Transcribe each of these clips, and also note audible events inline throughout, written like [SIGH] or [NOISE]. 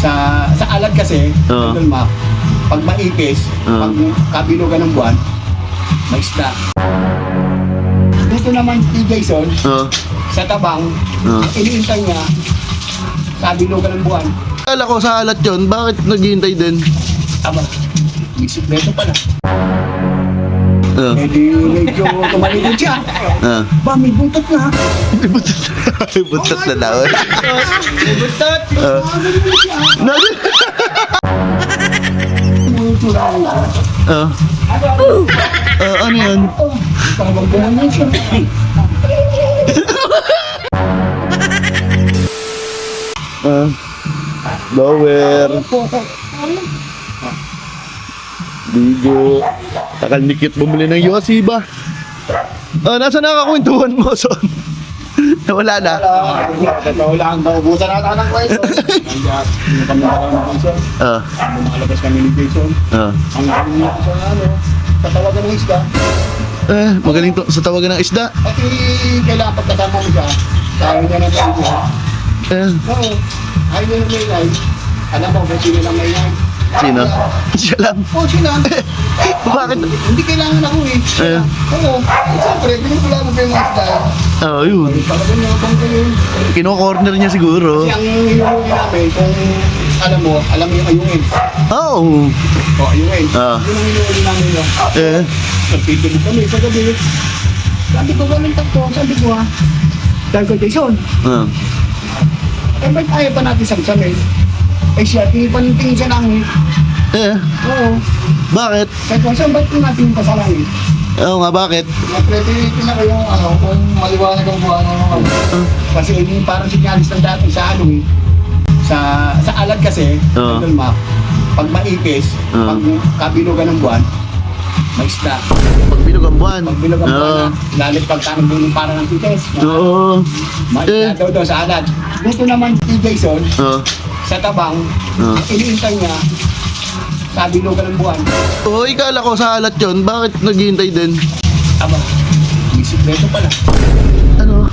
Sa sa alad kasi, Oo. Idol Mac, pag maipis, Oo. pag kabilugan ng buwan, may isda. Dito naman si Jason, Oh. sa tabang, Oo. iniintay niya sa bilugan ng buwan. Kala ko sa alat yun, bakit naghihintay din? Aba, may sikreto pala. Oh. Eh di medyo tumalikod siya. Ah. Ba, may buntot na. May buntot [LAUGHS] May buntot na daw. May buntot. Ah. Nag- Ah. Ah, ano yun? Parang buwan siya. Ah. Lower. Bigo. Takal ni Kit bumili ng Yossi ba? Ah, nasa nakakwentuhan mo, son? [LAUGHS] Wala na. Totoo lang, naubusan natin ng kwento. [LAUGHS] Nandiyan, kami ng Jason. Ah. Lumalabas kami ni Jason. Ah. Ang galing niya sa ano, tatawagan ng isda. Eh, magaling to sa tawagan ng isda. At eh, kailangan pagkasama mo siya. Sabi niya ng kwento. Eh, Oo, ayaw niya ng maingay. Alam mo kung sino lang maingay. Sino? Siya lang. Oo, sila. [LAUGHS] Bakit? Hindi kailangan ako eh. Eh. Oo. Siyempre, pinipula mo pa yung mga isda. Oh, yun. Talaga niya kung kayo. Kino-corner niya siguro. Kasi ang hinuhuli namin, kung alam mo, alam mo yung ayungin. Oh. O, ayungin. Ah. Yun ang hinuhuli namin yun. Eh, Nagtitulog kami sa gabi. Sabi ko, walang takto. Sabi ko ha. Sabi ko, Jason, ah. eh ba't ayaw pa natin samsamin? Eh siya, tinipan-tingin siya langit. Eh, Oo. bakit? Sabi ko, saan ba't natin pa sa langit? Oo nga, bakit? Nagpretilitin na kayo ano, kung maliwanag ang buwan ng ano. Kasi hindi parang sinyalis ng dati sa ano eh. Sa, sa alad kasi, Oo. Idol Mac, pag maipis, Oo. pag kabilugan ng buwan, may isda. Pag bilog ang buwan. Pag bilog ang buwan, lalit pag tanong bilog para ng tites. Oo. May Eh. isda daw daw sa alad. Dito naman si Jason, Oo. Sa tabang, Oo. iniintay niya sa bilugan ng buwan. Oo, ikala ko sa alat yun, bakit naghihintay din? Aba, may sikreto pala. Ano?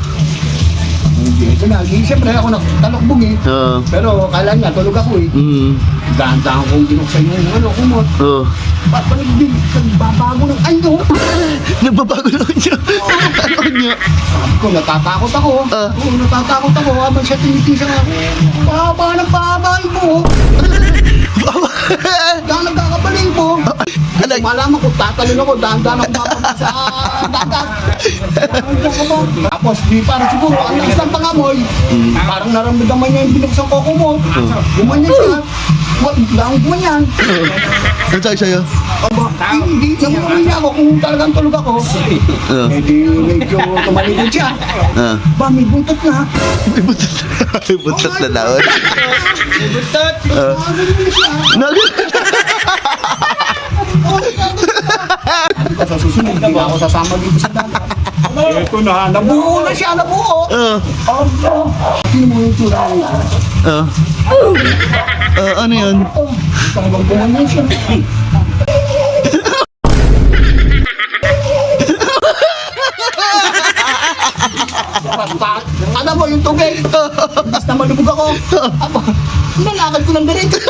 Hindi, ito na. Hindi, Siyempre ako nagtalokbog eh. Oo. Pero kala niya, tulog ako eh. Mm. Dahan-dahan kong binuksan yung ano, kumot. Oo. Pa panagbig, nagbabago ng ano. [LAUGHS] Nagbabago na niya. ano niya? Sabi ko, natatakot ako. Ah. Oo, natatakot ako. Habang siya tinitisang ako. Pahaba ng pahabay mo. [LAUGHS] Dahil nagkakabaling mo. Alay. Malaman ko, tatalon ako. Dahan-dahan ako bababa sa dagat. Tapos, di para siguro, ang lakas ng pangamoy. Parang naramdaman niya yung binuksan ko kumot. Gumanyan siya. Dahil gumanyan. Ano sabi sa'yo? Aba, hindi, namuwi niya ako kung talagang tulog ako. Oo. Eh di medyo tumalikod siya. Ah. Ba, may buntot na. May buntot. May buntot na daw. May buntot. Ah. Ah, ganun siya. Nag- Sa susunod, hindi na ako sasama dito sa dagat. Ito na, nabuo na siya, nabuo. Oo. Oh, Sino mo yung tura ko? Oo. Ah, ano yun? Oh, talagang buwan siya. ko yung tubig. Tapos malubog ako. [LAUGHS] Aba, nalakad ko ng direct. [LAUGHS]